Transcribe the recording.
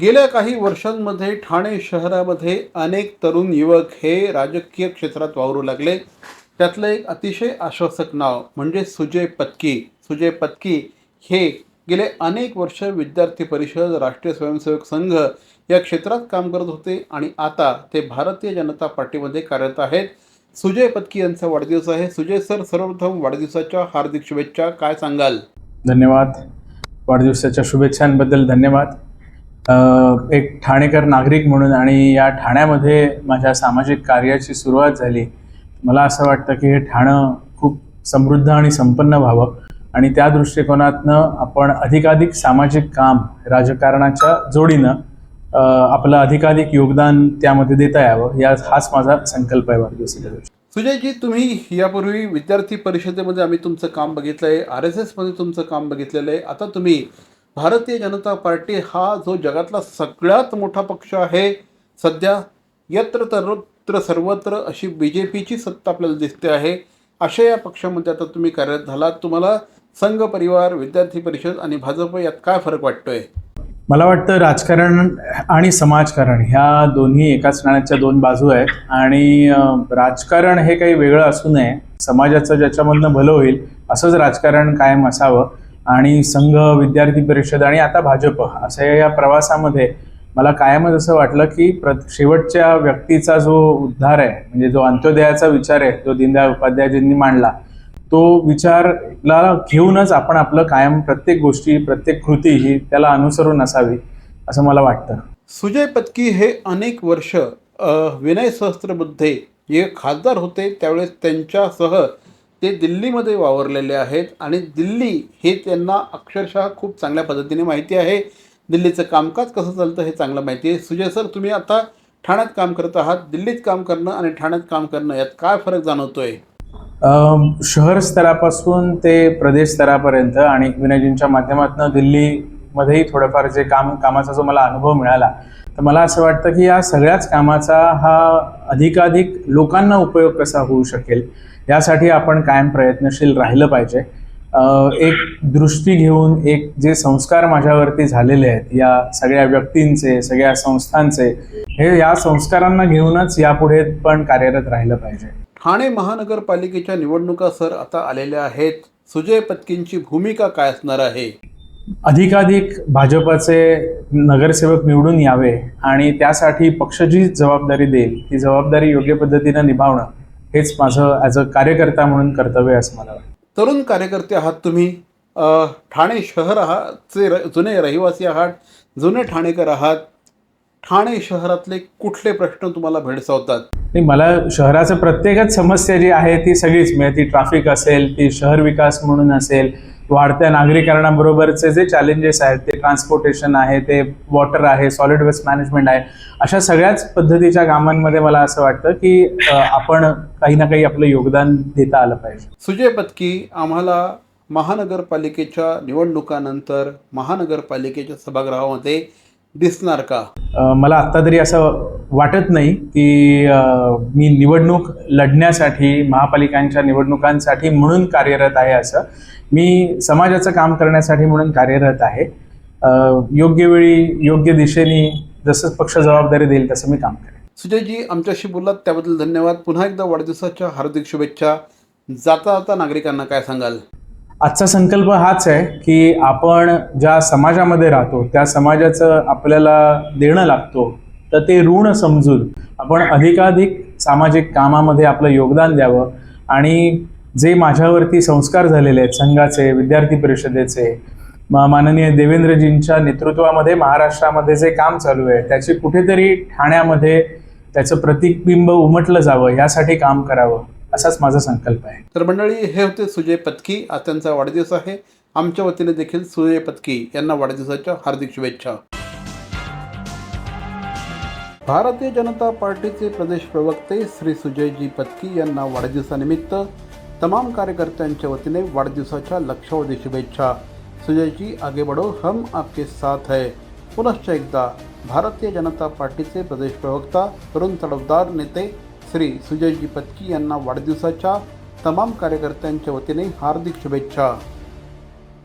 गेल्या काही वर्षांमध्ये ठाणे शहरामध्ये अनेक तरुण युवक हे राजकीय क्षेत्रात वावरू लागले. त्यातलं एक अतिशय आश्वासक नाव म्हणजे सुजय पत्की. सुजय पत्की हे गेले अनेक वर्ष विद्यार्थी परिषद राष्ट्रीय स्वयंसेवक संघ या क्षेत्रात काम करत होते आणि आता ते भारतीय जनता पार्टीमध्ये कार्यरत आहेत. सुजय पत्की यांचा वाढदिवस आहे. सुजय सर सर्वप्रथम वाढदिवसाच्या हार्दिक शुभेच्छा. काय सांगाल? धन्यवाद. वाढदिवसाच्या शुभेच्छांबद्दल धन्यवाद. एक ठाणेकर नागरिक म्हणून आणि या ठाण्यामध्ये माझ्या सामाजिक कार्याची सुरुवात झाली. मला असं वाटतं की हे ठाणं खूप समृद्ध आणि संपन्न व्हावं आणि त्या दृष्टिकोनातनं आपण अधिकाधिक सामाजिक काम राजकारणाच्या जोडीनं आपलं अधिकाधिक योगदान त्यामध्ये देता यावं. या हाच माझा संकल्प आहे वाढदिवसाच्या सुजयजी तुम्ही यापूर्वी विद्यार्थी परिषदेमध्ये आम्ही तुमचं काम बघितलं आहे आर एस एसमध्ये तुमचं काम बघितलेलं आहे. आता तुम्ही भारतीय जनता पार्टी हा जो जगातला सगळ्यात मोठा पक्ष आहे सध्या यत्र तरत्र सर्वत्र अशी बी जे पीची सत्ता आपल्याला दिसते आहे. अशा या पक्षामध्ये आता तुम्ही कार्यरत झालात. तुम्हाला संघ परिवार विद्यार्थी परिषद आणि भाजप यात काय फरक वाटतोय? मला वाटतं राजकारण आणि समाजकारण ह्या दोन्ही एकाच नाण्याच्या दोन बाजू आहेत. आणि राजकारण हे काही वेगळं असू नये. समाजाचं ज्याच्यामधनं भलं होईल असंच राजकारण कायम असावं. आणि संघ विद्यार्थी परिषद आणि आता भाजप असं या प्रवासामध्ये मला कायमच असं वाटलं की प्र शेवटच्या व्यक्तीचा जो उद्धार आहे म्हणजे जो अंत्योदयाचा विचार आहे जो दीनदयाळ उपाध्यायजींनी मांडला तो विचारला घेऊनच आपण आपलं कायम प्रत्येक गोष्टी प्रत्येक कृती ही त्याला अनुसरून असावी असं मला वाटतं. सुजय पत्की हे अनेक वर्ष विनय सहस्त्रबुद्धे जे खासदार होते त्यावेळेस त्यांच्यासह ते दिल्लीमध्ये वावरलेले आहेत आणि दिल्ली हे त्यांना अक्षरशः खूप चांगल्या पद्धतीने माहिती आहे. दिल्लीचं कामकाज कसं चालतं हे चांगलं माहिती आहे. सुजय सर तुम्ही आता ठाण्यात काम करत आहात. दिल्लीत काम करणं आणि ठाण्यात काम करणं यात काय फरक जाणवतोय? शहर स्तरापासून ते प्रदेश स्तरापर्यंत आणि विनयजींच्या माध्यमातून दिल्लीमध्येही थोडंफार जे काम कामाचा जो मला अनुभव मिळाला तर मला असं वाटतं की या सगळ्याच कामाचा हा अधिकाधिक लोकांना उपयोग कसा होऊ शकेल यासाठी आपण कायम प्रयत्नशील राहिलं पाहिजे. एक दृष्टी घेऊन एक जे संस्कार माझ्यावरती झालेले आहेत या सगळ्या व्यक्तींचे सगळ्या संस्थांचे हे या संस्कारांना घेऊनच यापुढे पण कार्यरत राहिलं पाहिजे. ठाणे महानगरपालिकेच्या निवडणुका सर आता आलेल्या आहेत. सुजय पत्कींची भूमिका काय असणार आहे? अधिकाधिक भाजपाचे नगरसेवक निवडून यावे आणि त्यासाठी पक्ष जी जबाबदारी देईल ती जबाबदारी योग्य पद्धतीनं निभावणं हेच माझं ॲज अ कार्यकर्ता म्हणून कर्तव्य आहे असं मला वाटतं. तरुण कार्यकर्ते आहात तुम्ही. ठाणे शहर आहात चे र जुने रहिवासी आहात जुने ठाणेकर आहात. ठाणे शहरातले कुठले प्रश्न तुम्हाला भेडसावतात? नाही मला शहराचं प्रत्येकच समस्या जी आहे ती सगळीच म्हणजे ती ट्रॅफिक असेल ती शहर विकास म्हणून असेल वाढत्या नागरीकरणाबरोबरचे जे चॅलेंजेस आहेत ते ट्रान्सपोर्टेशन आहे ते वॉटर आहे सॉलिड वेस्ट मॅनेजमेंट आहे अशा सगळ्याच पद्धतीच्या कामांमध्ये मला असं वाटतं की आपण काही ना काही आपलं योगदान देता आलं पाहिजे. सुजय पत्की आम्हाला महानगरपालिकेच्या निवडणुकानंतर महानगरपालिकेच्या सभागृहामध्ये दिसणार का? मला आत्ता तरी असं वाटत नाही की मी निवडणूक लढण्यासाठी महापालिकांच्या निवडणुकांसाठी म्हणून कार्यरत आहे असं. मी समाजाचं काम करण्यासाठी म्हणून कार्यरत आहे. योग्य वेळी योग्य दिशेने जसं पक्ष जबाबदारी देईल तसं मी काम करेन. सुजयजी आमच्याशी बोललात त्याबद्दल धन्यवाद. पुन्हा एकदा वाढदिवसाच्या हार्दिक शुभेच्छा. जाता जाता नागरिकांना काय सांगाल? आजचा संकल्प हाच आहे की आपण ज्या समाजामध्ये राहतो त्या समाजाचं आपल्याला देणं लागतो तर ते ऋण समजून आपण अधिकाधिक सामाजिक कामामध्ये आपलं योगदान द्यावं आणि जे माझ्यावरती संस्कार झालेले आहेत संघाचे विद्यार्थी परिषदेचे माननीय देवेंद्रजींच्या नेतृत्वामध्ये महाराष्ट्रामध्ये जे काम चालू आहे त्याची कुठेतरी ठाण्यामध्ये त्याचं प्रतिबिंब उमटलं जावं यासाठी काम करावं असाच माझा संकल्प आहे. तर मंडळी हे होते सुजय पत्की आज त्यांचा वाढदिवस आहे. आमच्या वतीने देखील सुजय पत्की यांना वाढदिवसाच्या हार्दिक शुभेच्छा. भारतीय जनता पार्टीचे प्रदेश प्रवक्ते श्री सुजयजी पत्की यांना वाढदिवसानिमित्त तमाम कार्यकर्त्यांच्या वतीने वाढदिवसाच्या लक्षावधी शुभेच्छा. सुजयजी, आगे बढो. हम आपके साथ है. पुनश्च एकदा भारतीय जनता पार्टी से प्रदेश प्रवक्ता, तरुण तडफदार नेते श्री सुजयजी पत्की यांना वाढदिवसाच्या तमाम कार्यकर्त्यांच्या वती हार्दिक शुभेच्छा.